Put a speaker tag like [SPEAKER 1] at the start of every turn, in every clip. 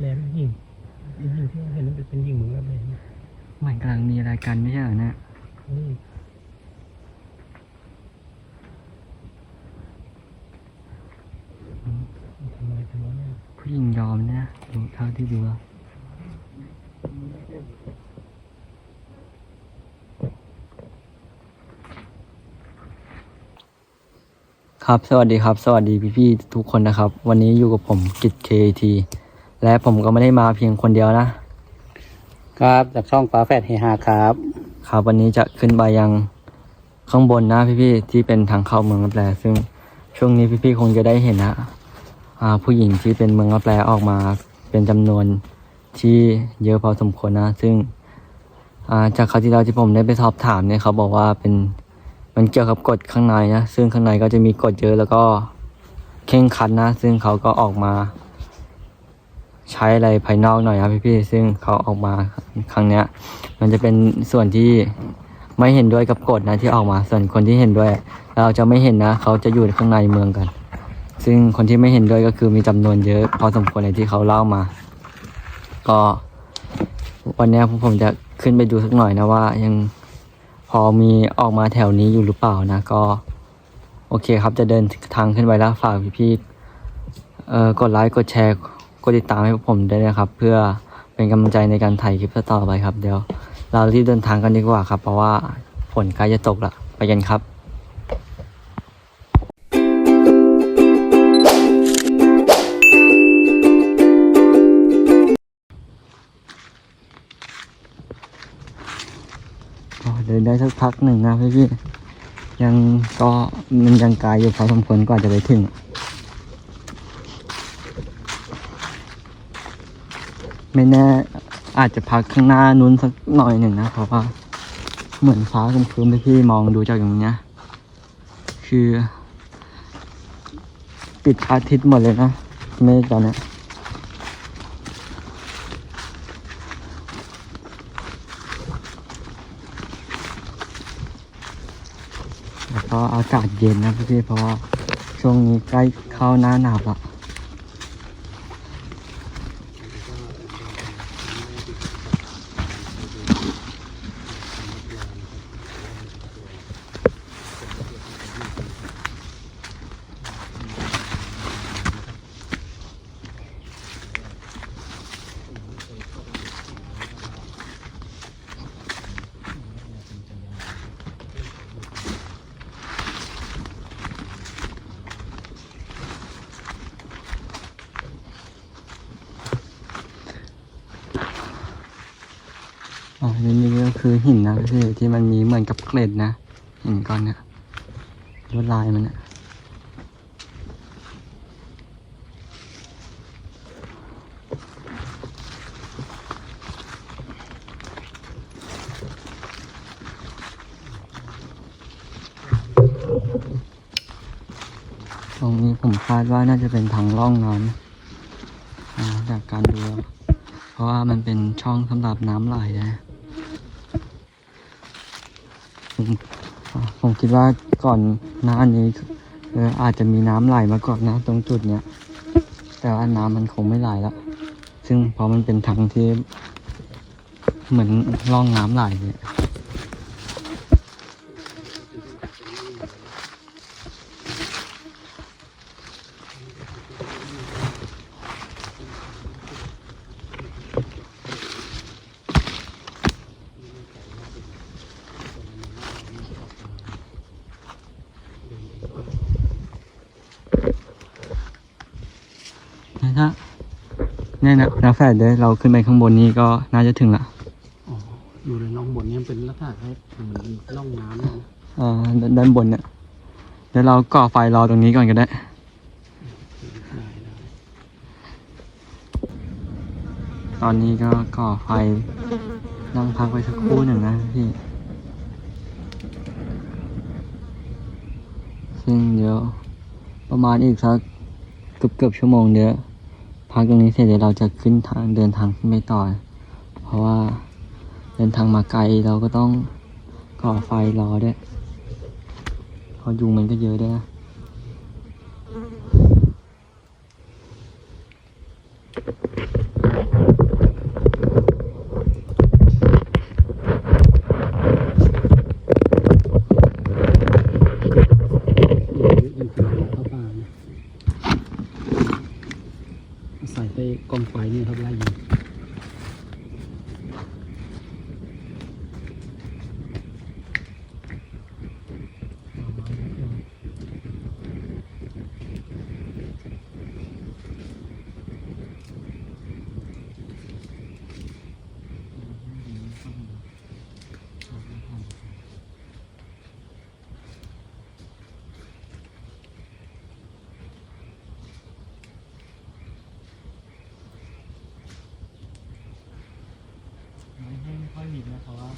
[SPEAKER 1] แลมยิงยิงที่เราเห็นมันเป็นยิงเหมืองรับแลม
[SPEAKER 2] มันกำลังมีรายการไม่ใช่เหรอเนี่ย
[SPEAKER 1] นี่ทำอะไรกันวะเนี่ย
[SPEAKER 2] ผู้หญิงยอมเนี่ยดูเท่าที่ดูแล้วครับ สวัสดีครับ สวัสดีพี่ๆทุกคนนะครับ วันนี้อยู่กับผมกิจเคที และผมก็ไม่ได้มาเพียงคนเดียวนะ
[SPEAKER 3] ครับจากช่องฟ้าแฝดเฮฮาครับ
[SPEAKER 2] ครับวันนี้จะขึ้นไปยังข้างบนนะพี่ๆที่เป็นทางเข้าเมืองรับแลซึ่งช่วงนี้พี่ๆคงจะได้เห็นนะอ่าผู้หญิงที่เป็นเมืองรับแลออกมาเป็นจำนวนที่เยอะพอสมควรนะ ซึ่งอ่าจากคราวที่แล้วที่ผมได้ไปสอบถามเนี่ยเขาบอกว่าเป็นมันเกี่ยวกับกฎข้างในนะซึ่งข้างในก็จะมีกฎเยอะแล้วก็เข่งครัดนะ ซึ่งเขาก็ออกมา ใช้อะไรภายนอกหน่อยนะพี่ๆซึ่งเขาออกมาครั้งเนี้ย มันจะเป็นส่วนที่ไม่เห็นด้วยกับกฎนะที่ออกมา ส่วนคนที่เห็นด้วย เราจะไม่เห็นนะ เขาจะอยู่ข้างในเมืองกัน ซึ่งคนที่ไม่เห็นด้วยก็คือมีจำนวนเยอะ พอสมควรในที่เขาเล่ามา ก็วันนี้ผมจะขึ้นไปดูสักหน่อยนะว่า ยังพอมีออกมาแถวนี้อยู่หรือเปล่านะก็ โอเคครับจะเดินทางขึ้นไปแล้วฝากพี่ๆเอ่อกดไลค์กดแชร์ กดติดตามให้ผมด้วยนะครับ เพื่อเป็นกำลังใจในการถ่ายคลิปต่อไปครับ เดี๋ยว เรารีบเดินทางกันดีกว่าครับ เพราะว่าฝนใกล้จะตกละไปกันครับเดินได้สักพักหนึ่งนะพี่พี่ยังก็มันยังไกลอยู่พอสมควรกว่าจะไปถึง ไม่แน่อาจจะพักข้างหน้านู้นสักหน่อยหนึ่งนะเพราะว่าเหมือนฟ้าครึ้มๆไปพี่มองดูจากอย่างเนี้ยคือ ปิดอาทิตย์หมดเลยนะเมฆตอนนี้แล้วก็อากาศเย็นนะพี่ๆเพราะว่าช่วงนี้ใกล้เข้าหน้าหนาวละ อ๋อนี่นี่ก็ ที่ที่มันมีเหมือนกับเกล็ดนะเหินก้อนเนี้ยลวดลายมันเนี่ยตรงนี้ผมคาดว่าน่าจะเป็นทางล่องน้ำอ่าจากการดู เพราะว่ามันเป็นช่องสำหรับน้ำไหลนะผมอ่า ผมคิดว่าก่อนหน้านี้เอออาจจะมีน้ำไหลมาก่อนนะตรงจุดเนี้ย แต่ว่าน้ำมันคงไม่ไหลแล้วซึ่งเพราะมันเป็นทางที่ เหมือนร่องน้ำไหลเนี่ย นะฮะ เนี่ยนะนะแฟดเดี๋ยวเราขึ้นไปข้างบนนี้ก็น่าจะถึงละ
[SPEAKER 1] อ๋ออยู่ในร่องบนเนี่ยเป็นลักษณะคล้ายเหมือนร่องน้ำเลยนะ
[SPEAKER 2] อ่าด้านด้านบนเนี่ยเดี๋ยวเราก่อไฟรอตรงนี้ก่อนก็ได้
[SPEAKER 1] ได้ได้
[SPEAKER 2] ตอนนี้ก็ก่อไฟนั่งพักไว้สักครู่หนึ่งนะพี่ซึ่งเดี๋ยวประมาณอีกสักเกือบเกือบๆชั่วโมงเดียว พักตรงนี้เสร็จเดี๋ยวเราจะขึ้นทางเดินทางขึ้นไปต่อ เพราะว่าเดินทางมาไกลเราก็ต้องก่อไฟรอด้วยเพราะยุงมันก็เยอะด้วยนะ
[SPEAKER 1] เก
[SPEAKER 3] องไฟนี่ครับไล่ยิงไม่ให้ไม่ค่อยมีนะเพราะว่า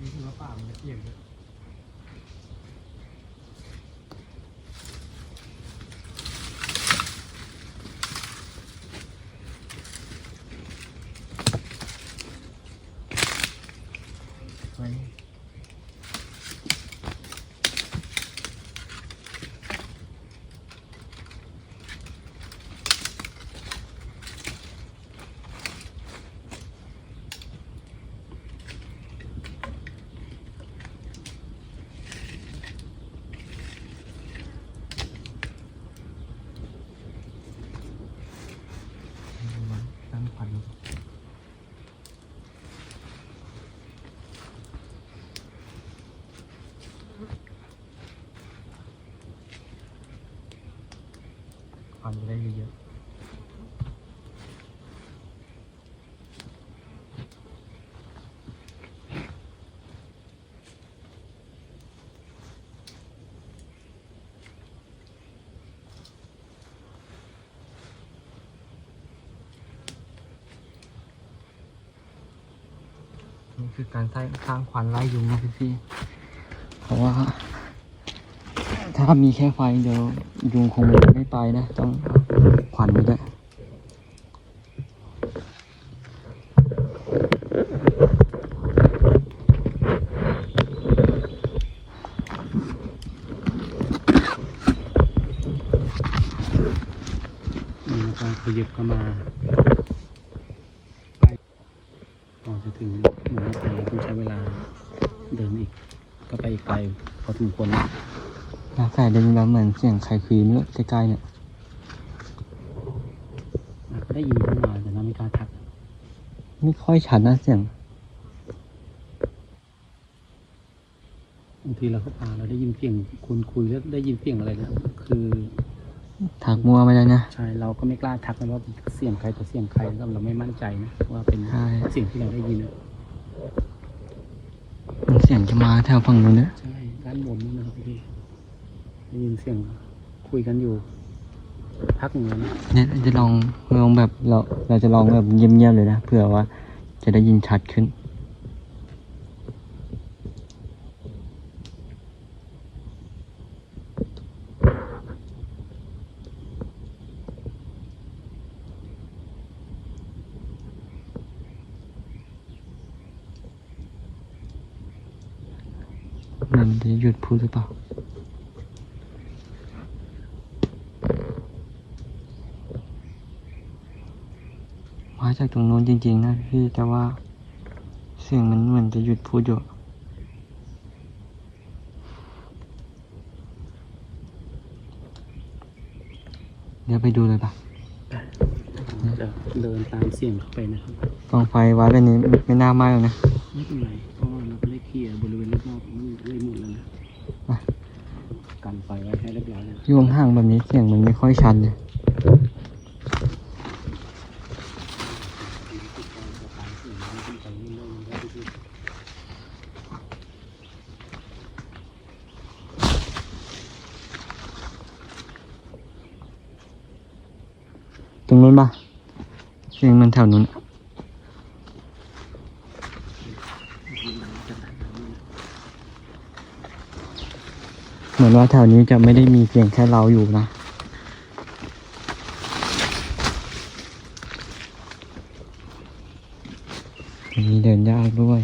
[SPEAKER 3] นี่ คือว่าป่ามันจะเปลี่ยนเลย ตั้งควัน ควันจะได้เยอะนี่คือการสร้างสร้างควันไล่ยุงนะพี่พี่ๆเพราะว่า ถ้ามีแค่ไฟเดียว ยุงคงไม่ไปนะ ต้องควันไปด้วยนี่นะครับขยับเข้ามาใกล้อจะถึงหมู่บ้านไทยต้องใช้เวลาเดินอีก ก็ไปอีกไกลพอสมควรนะ
[SPEAKER 2] น้าใส่ได้ยินแล้วเหมือนเสียงใครคุยไม่รู้ใกล้ๆเนี่ย
[SPEAKER 3] ก็ได้ยินเข้ามาแต่น้าไม่กล้าทัก
[SPEAKER 2] ไม่ค่อยชัดนะเสียง
[SPEAKER 3] บางทีเราเข้าป่าเราได้ยินเสียงคนคุยแล้วได้ยินเสียงอะไรเนี่ยคือ
[SPEAKER 2] ทักมัวไม่ได้นะ
[SPEAKER 3] ใช่เราก็ไม่กล้าทักนะว่าเสียงใครต่อเสียงใครแล้วเราไม่มั่นใจนะว่าเป็น
[SPEAKER 2] ใช่
[SPEAKER 3] เสียงที่เราได้ยินนะ
[SPEAKER 2] มันเสียงจะมาแถวฝั่งนู้นเนี่ย
[SPEAKER 3] ใช่ด้านบนนู่นนะครับพี่ ได้ยินเสียงคุยกันอยู่ พักหนึ่งแล้วนะ
[SPEAKER 2] เนี่ยจะลองลองแบบเราเราจะลองแบบเงียบๆเลยนะเผื่อว่าจะได้ยินชัดขึ้นมันจะหยุดพูดหรือเปล่า มาจากตรงโน้นจริงๆนะ พี่แต่ว่า เสียงมันเหมือนจะหยุดพูดอยู่เดี๋ยวไปดูเลยปะ
[SPEAKER 3] จะเดินตามเสียงเข้าไปนะครับ
[SPEAKER 2] กองไฟไว้แบบนี้ไม่ไม่น่าไหม้หรอกนะ
[SPEAKER 3] ไม่เป็นไรเพราะว่าเราก็ได้เคลียร์บริเวณรอบๆมันเลยหมดแล้วนะ
[SPEAKER 2] อะ
[SPEAKER 3] กันไฟไว้ให้เรียบร้อยแล้ว
[SPEAKER 2] อยู่ห่างๆแบบนี้เสียงมันไม่ค่อยชัดเลยตรงนู้นปะ เสียงมันแถวนู้นเหมือนว่าแถวนี้จะไม่ได้มีเพียงแค่เราอยู่นะนี้เดินยากด้วย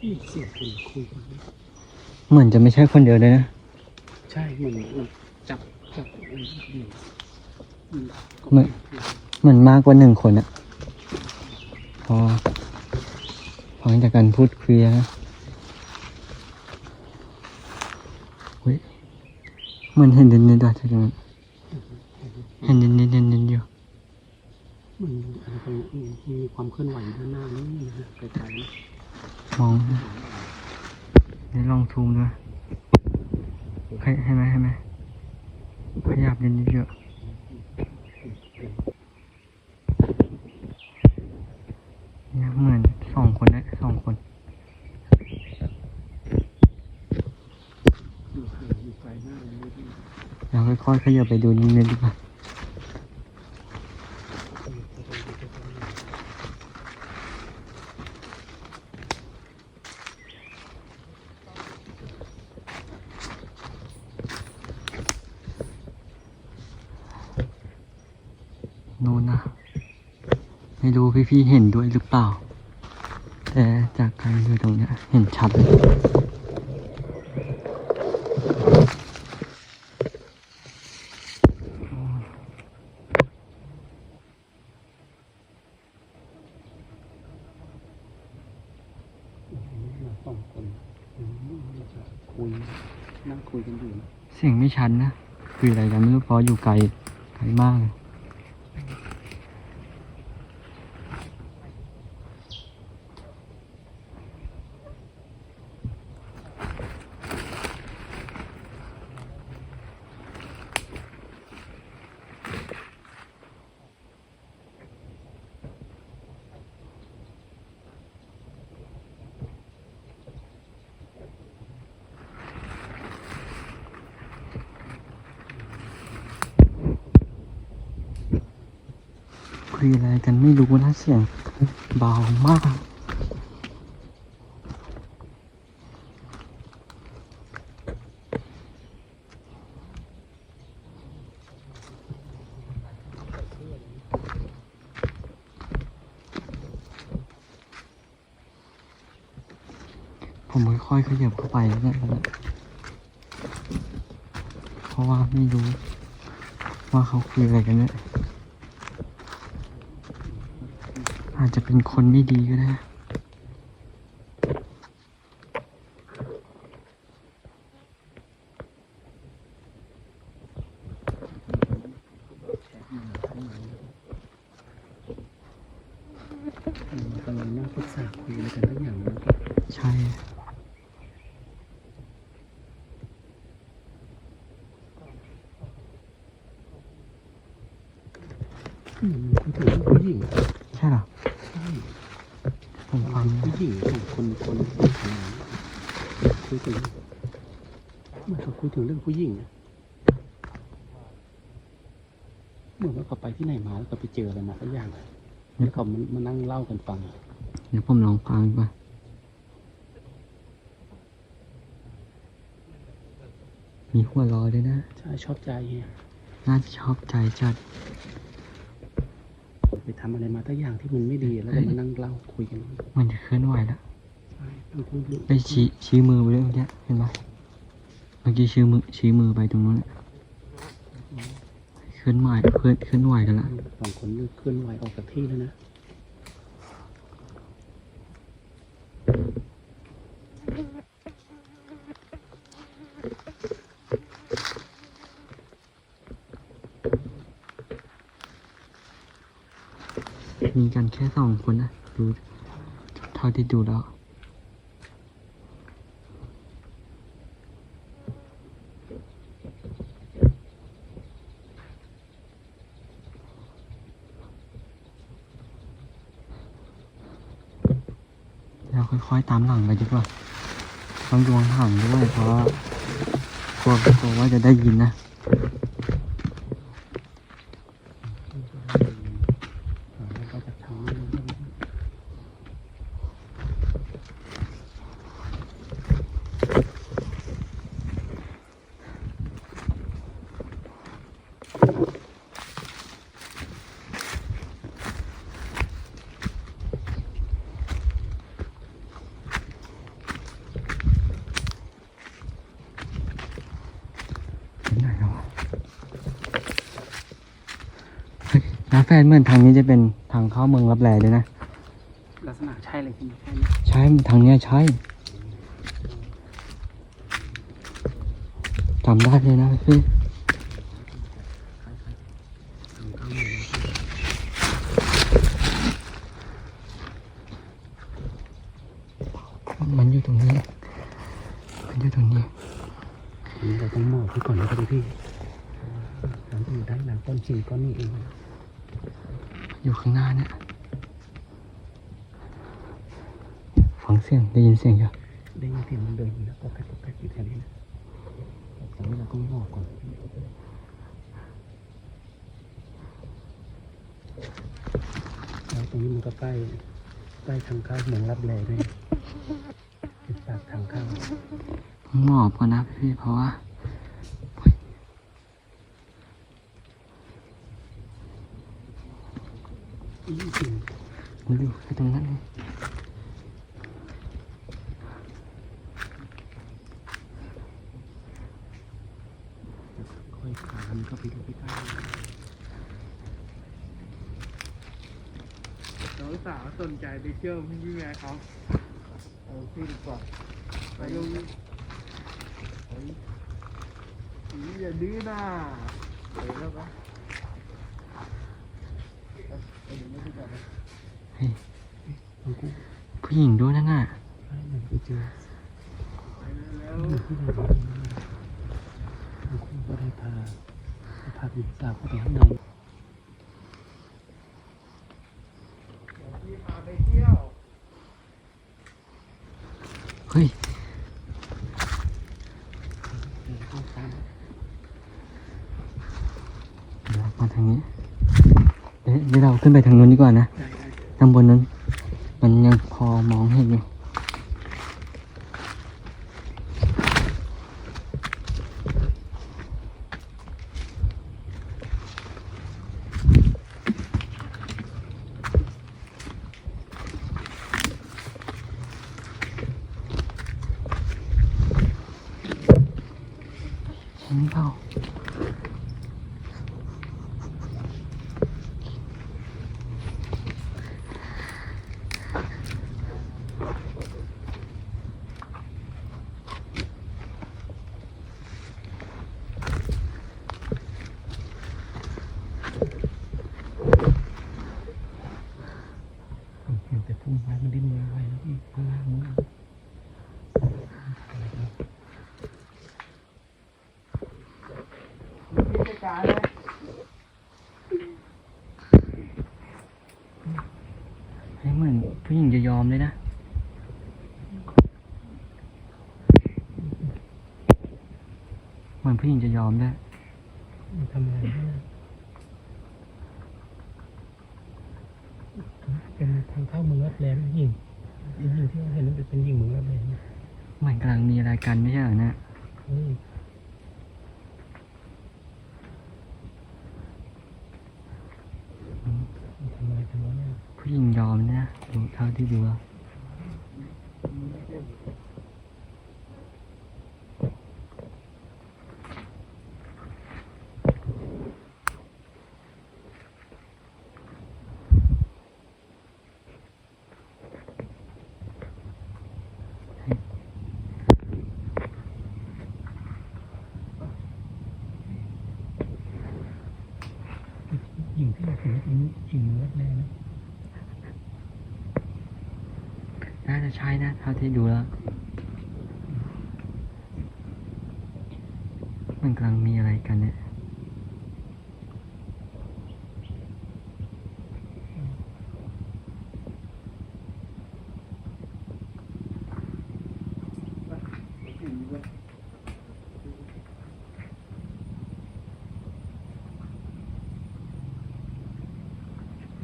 [SPEAKER 3] นี่เสียงคนคุยกัน
[SPEAKER 2] เหมือนจะไม่ใช่คนเดียวเลยนะ
[SPEAKER 3] ใช่เหมือนมันจับจับอะไรเหมือนมัน
[SPEAKER 2] เหมือนเหมือนมากกว่าหนึ่งคนอะพอฟังจากการพูดคุยนะเฮ้ยเหมือนเห็นเด่นๆด้วยจากนั้นเห็นเด่นๆเด่นๆอยู่
[SPEAKER 3] มันอะไรตรงนี้มีความเคลื่อนไหวด้านหน้านี่นะไกลๆนะ
[SPEAKER 2] มอง นี่ลองซูมด้วยให้ให้ไหมให้ไหมขยับนิดๆเยอะเนี่ยเหมือนสองคนนะสองคน
[SPEAKER 3] อยู่ไกลอยู่ไกลมากเลยพี่
[SPEAKER 2] เราค่อยๆขยับไปดูนิดนึงดีกว่า นู่นนะ ไม่รู้ พี่ๆเห็นด้วยหรือเปล่า แต่จากการดูตรงเนี้ยเห็นชัดเลย
[SPEAKER 3] มาสองคนอืมจะคุยนั่งคุยกันอยู่นะ
[SPEAKER 2] เสียงไม่ชัดนะ คืออะไรกันไม่รู้เพราะอยู่ไกลไกลมากเลย คุยอะไรกันไม่รู้นะ เสียงเบามากผมค่อยๆขยับเข้าไปแล้วเนี่ยเพราะว่าไม่รู้ ว่าเขาคุยอะไรกันเนี่ย อาจจะเป็นคนไม่ดีก็ได้
[SPEAKER 3] อืมกำลังนั่งปรึกษาคุยอะไรกันทั้งอย่างนะ
[SPEAKER 2] ใช่
[SPEAKER 3] อืมคุยถึงเรื่องผู้หญิง
[SPEAKER 2] ใช่เหรอ
[SPEAKER 3] ใช่
[SPEAKER 2] ผมฟัง
[SPEAKER 3] ผู้ห ญิงสองคนคนคุยถึงเหมือนเขาคุยถึงเรื่องผู้หญิงนะเหมือนว่าเขาไปที่ไหนมาแล้วก็ไปเจออะไรมาสักอย่างแล้วเขามามานั่งเล่ากันฟัง
[SPEAKER 2] เดี๋ยวผมลองฟังดีกว่ามีหัวเรอด้วยนะ
[SPEAKER 3] ใช่ชอบใจเฮีย
[SPEAKER 2] น่าจะชอบใจจัด
[SPEAKER 3] ไปทำอะไรมาสักอย่างที่มันไม่ดีแล้วก็มานั่งเล่าคุยกัน
[SPEAKER 2] มันจะเคลื่อนไหวแล้ว ไปชี้ชี้มือไปด้วยเมื่อกี้เห็นไหมเมื่อกี้ชี้มือชี้มือไปตรงนู้นน่ะเคลื่อนไหวเคลื่อนเคลื่อนไหวกันละ
[SPEAKER 3] สองคนนี่เคลื่อนไหวออกจากที่แล้วนะ
[SPEAKER 2] มีกันแค่สองคนนะดูเท่าที่ดูแล้ว เราค่อยๆตามหลังไปดีกว่าต้องดวงห่างด้วยเพราะกลัวกลัวว่าจะได้ยินนะ
[SPEAKER 3] แล้วก็จากทางนี้น
[SPEAKER 2] เป็นไงแล้ววะ เฮ้ยน้าแฟนเหมือนทางนี้จะเป็นทางเข้าเมืองรับแลด้วยนะ
[SPEAKER 3] ลักษณะใช่เลยใช่ไหมใช่
[SPEAKER 2] ใช่ทางเนี้ยใช่จำได้เลยนะพี่
[SPEAKER 3] ทางเข้าเมือง
[SPEAKER 2] มันอยู่ตรงนี้ มันอยู่ตรงนี้
[SPEAKER 3] อันนี้เราต้องมอบไปก่อนนะครับพี่เราต้องอยู่ด้านหลังต้นชิงก้อนนี้เอง
[SPEAKER 2] อยู่ข้างหน้าเนี่ย ฟังเสียงได้ยินเสียงอยู่
[SPEAKER 3] ได้ยินเสียงมันเดินอยู่แล้วก็แกรกก็แกรกอยู่แถวนี้นะตอนนี้เราต้องมอบก่อนแล้วตรงนี้มันก็ใกล้ใกล้ทางเข้าเมืองรับแลด้วยเป็นปากทางเข้า
[SPEAKER 2] หมอบก่อนนะพี่เพราะว่า
[SPEAKER 3] อีกสิ่ง
[SPEAKER 2] มันอยู่แค่ตรงนั้นเอง
[SPEAKER 3] ค่อยพามันเข้าไปดูใกล้
[SPEAKER 1] น้องสาวสนใจไปเชื่อพี่แม่เขาเอาพี่ดีกว่าไปลงเฮ้ยอย่าดื้อนะไปแล้วปะไปดูไม่ดีกว่า
[SPEAKER 2] เฮ้ยผู้หญิงด้วยนั่นน่ะ
[SPEAKER 3] ไปเจอ
[SPEAKER 1] ไปแล้ว
[SPEAKER 3] อยู่ที่ไหนบ้างมันกูก็ได้พา พาหญิงสาวเข้าไปข้างใน
[SPEAKER 1] เที่ยว
[SPEAKER 2] เฮ้ย
[SPEAKER 3] เดี๋
[SPEAKER 2] ยวมาทางนี้เดี๋ยวเราขึ้นไปทางนู้นดีกว่านะทางบนนั้น มันยังพอมองเห็นอยู่ ใช่ไหมเปล่า
[SPEAKER 3] เห็นแต่พุ่มไม้มันดิ้นไวๆแล้วพี่ข้างล่างนู้น
[SPEAKER 1] พี่จัดการเลย
[SPEAKER 2] เฮ้ยเหมือนผู้หญิงจะยอ มเลยนะ เหมือนผู้หญิงจะยอมด้วย
[SPEAKER 3] มันทำอะไรไม่ได้เป็นทางเข้าเมืองรับแลไหมหญิงหญิงที่เราเห็นนั้นเป็นหญิงเมืองรับแลไหม
[SPEAKER 2] เหมือนกำลังมีอะไรกันไม่ใช่เหรอเนี่ย
[SPEAKER 3] เฮ้ยมันทำอะไรกันวะเนี่ย
[SPEAKER 2] ผู้หญิงยอม นะดูเท่าที่ดูแล้ว
[SPEAKER 3] หญิงที่เราเห็นเป็นหญิงเมืองรับแลนะ
[SPEAKER 2] น่าจะใช่นะเที่ดูแล้วมันกำลังมีอะไรกันเนี่ย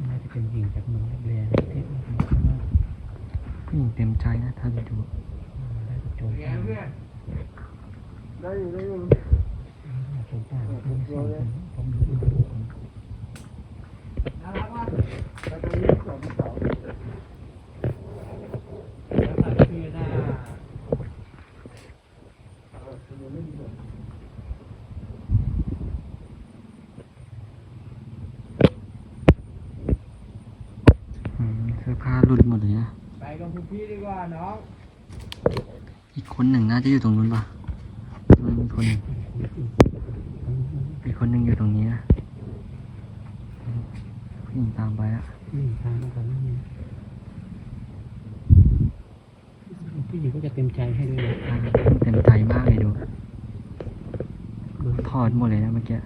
[SPEAKER 3] น่าจะเป็นหญิงจากเมืองรับแลนะที่เราเห็นข้างนอก
[SPEAKER 2] ผู้หญิงเต็มใจนะเท่าที่ดู
[SPEAKER 3] ได้กับโจร
[SPEAKER 1] แก
[SPEAKER 3] ป่า
[SPEAKER 1] เพื่อนได้อยู่ได้อยู่
[SPEAKER 3] โจรป่าไม่ได้สองคนผมดูดูคน
[SPEAKER 1] น่ารักมากไปตรงนี้ส องเสาแล้วถ่ายพี่หน้อยังไม่มีเลย
[SPEAKER 2] อืมเสื้อผ้าหลุดหมดเลยนะ
[SPEAKER 1] ไปพี่ดีกว่าน้อง
[SPEAKER 2] คนหนึ่งน่าจะอยู่ตรงนู้นปะมันมีคนหนึ่งอีกคนหนึ่งอยู่ตรงนี้นะผู้หญิงตามไปอะ
[SPEAKER 3] อืมทางมาก่อนนี่ผู้หญิงก็จะเต็มใจให้ด้วยนะ
[SPEAKER 2] เต็มใจมากเลยดูถอดหมดเลยนะเมื่อกี้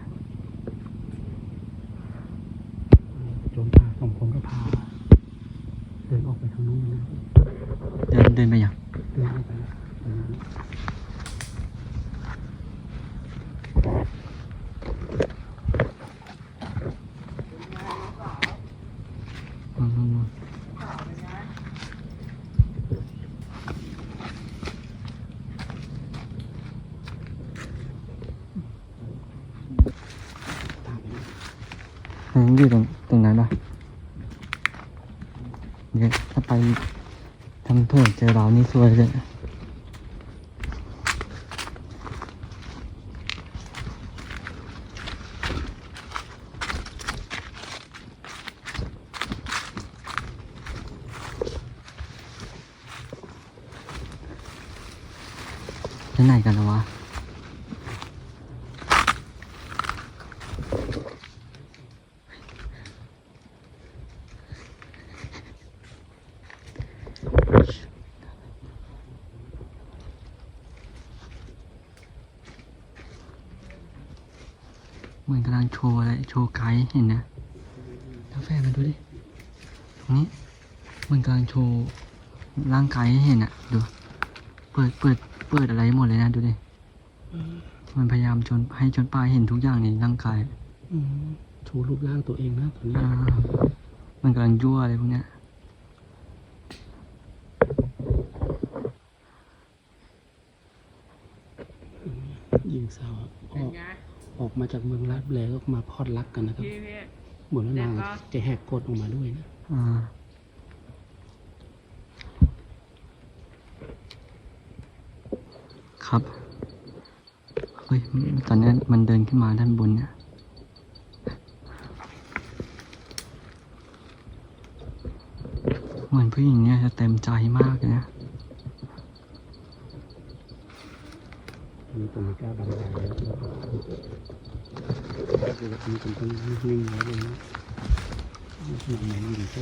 [SPEAKER 3] โจมป่าสองคนก็พา เดินออกไปทางนู้นนะ
[SPEAKER 2] เดินเดินไปยัง
[SPEAKER 3] เดินออกไป แล้วตรงนั้น
[SPEAKER 2] อยังอยู่ตรงตรงนั้นปะเดี๋ยวถ้าไปทำถั่วเจอเรานี่สวยเลย กันแล้ววะเหมือนกำลังโชว์อะไร โชว์ไกด์เห็นนะกาแฟมาดูดิ ตรงนี้เหมือนกำลังโชว์ร่างกายให้เห็นอะดู เปิดเปิด เปิดอะไรหมดเลยนะดูดิมันพยายามจนให้จนป้าเห็นทุกอย่างในร่างกาย
[SPEAKER 3] อืมโชว์รูปร่างตัวเองนะตอนนี้
[SPEAKER 2] อ่ามันกำลังยั่วอะไรพวกเนี้ย
[SPEAKER 3] หญิงสาวอ
[SPEAKER 1] เป็
[SPEAKER 3] อนก
[SPEAKER 1] ไง
[SPEAKER 3] ออกมาจากเมืองลาดแบลก็มาพอดรักกันนะครับ
[SPEAKER 1] พี่พี่
[SPEAKER 3] เหมือนว่านางจะแหกกฎออกมาด้วยนะ
[SPEAKER 2] อ่า ครับ เฮ้ย ตอนนี้มันเดินขึ้นมาด้านบนเนี่ย เหมือนผู้หญิงเนี่ยจะเต็มใจมากเลยนะ
[SPEAKER 3] มีตรงนี้ก้าบางอย่างแล้วคือแบบมีคนต้องนิ่งๆไว้เลยนะขนาดไหนหญิงก็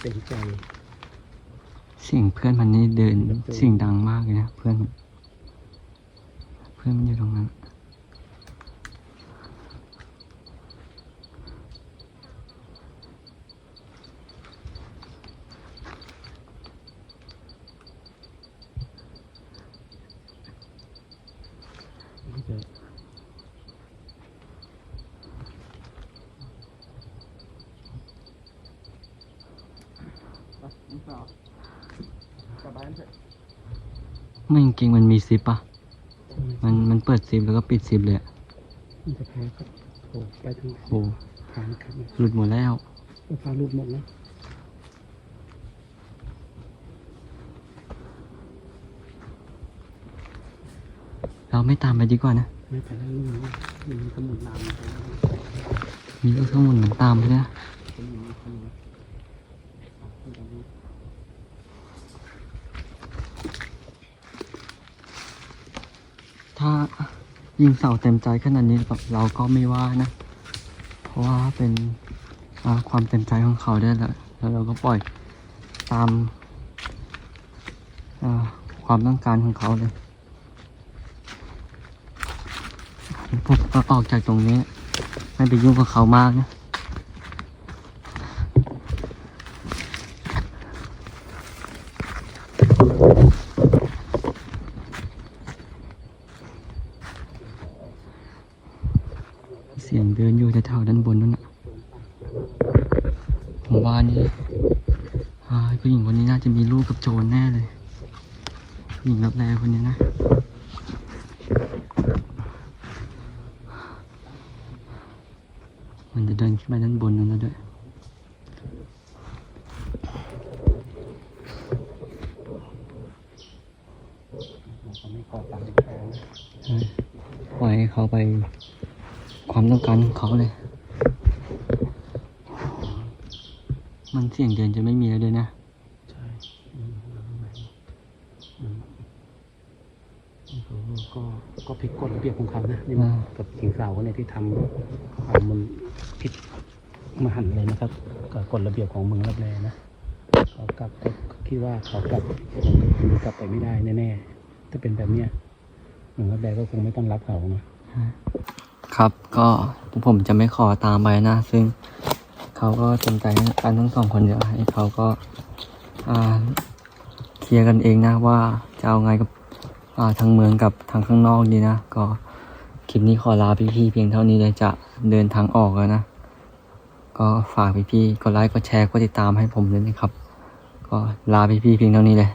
[SPEAKER 3] เต็มใจ
[SPEAKER 2] เสียงเพื่อนมันนี่เดินเสียงดังมากเลยนะเพื่อนมันเพื่อนมันอยู่ตรงนั้น
[SPEAKER 3] ที่จะ
[SPEAKER 1] น้องสาวกลับบ้านเถอะ
[SPEAKER 2] ไม่จริงๆ มันมีซิปปะมันมันเปิดซิปแล้วก็ปิดซิปเลยอะ
[SPEAKER 3] มันจะแพ้ก็โผล่ไปทาง
[SPEAKER 2] โอ้
[SPEAKER 3] ทางครับเนี่ย
[SPEAKER 2] หลุดหมดแล้ว
[SPEAKER 3] ก็พาลูกหมดนะ
[SPEAKER 2] เราไม่ตามไปดีกว่านะ
[SPEAKER 3] ไม่ไปแล้วลูกนะมีขมุนนามไปแล้ว
[SPEAKER 2] มีลูกสมุนมันตามไปนะ
[SPEAKER 3] ขมุนขมุน
[SPEAKER 2] ถ้า ยิงเสาเต็มใจขนาดนี้แบบเราก็ไม่ว่านะ เพราะว่าเป็นความเต็มใจของเขาด้วยแหละแล้วเราก็ปล่อยตามาความต้องการของเขาเลยพวกก็ออกจากตรงนี้ ไม่ไปยุ่งกับเขามากนะ ไม่มีแล้วด้ยนะ
[SPEAKER 3] ใช่ก็ก็ผิดกฎระเบียบของเขานะนี่กับสิงสาวเนี่ยที่ทำมันผิดมหันเลยนะครับกับกฎระเบียบของเมืองรับแลนะเขากลับคิดว่าเขากลับกลับไปไม่ได้แน่ๆถ้าเป็นแบบเนี้ยเมืองรับแลก็คงไม่ต้องรับเขานะ
[SPEAKER 2] ครับก็ผมจะไม่ขอตามไปนะ ซึ่ง เขาก็เต็มใจกันทั้งสองคนเดียวให้เขาก็อาเคลียร์กันเองนะว่าจะเอาไงกับทางเมืองกับทางข้างนอกดีนะ ก็คลิปนี้ขอลาพี่ๆเพียงเท่านี้เลยจะเดินทางออกแล้วนะ ก็ฝากพี่ๆกดไลค์กดแชร์กดติดตามให้ผมด้วยนะครับ ก็ลาพี่ๆเพียงเท่านี้เลย